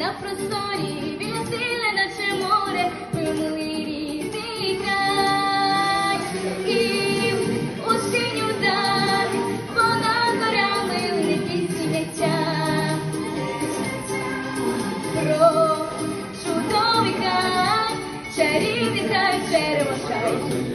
на просторі, біля сили, наче море, ми милий рідний. І у синю дар вона горями не пісняття. Про чудовий край, чарівний край, червоша й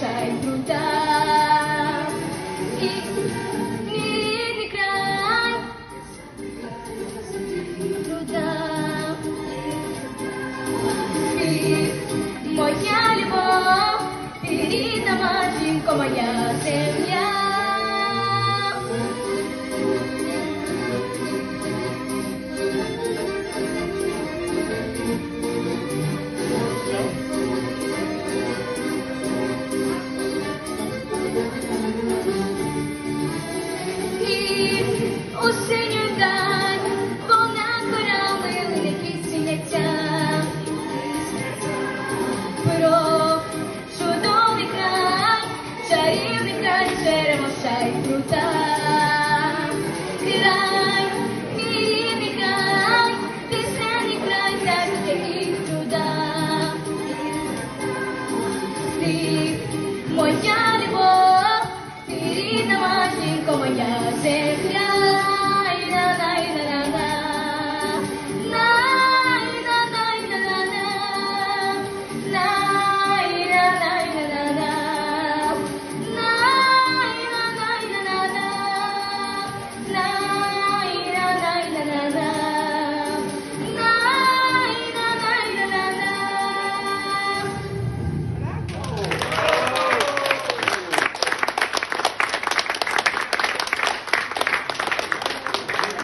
在孤单。o Senhor.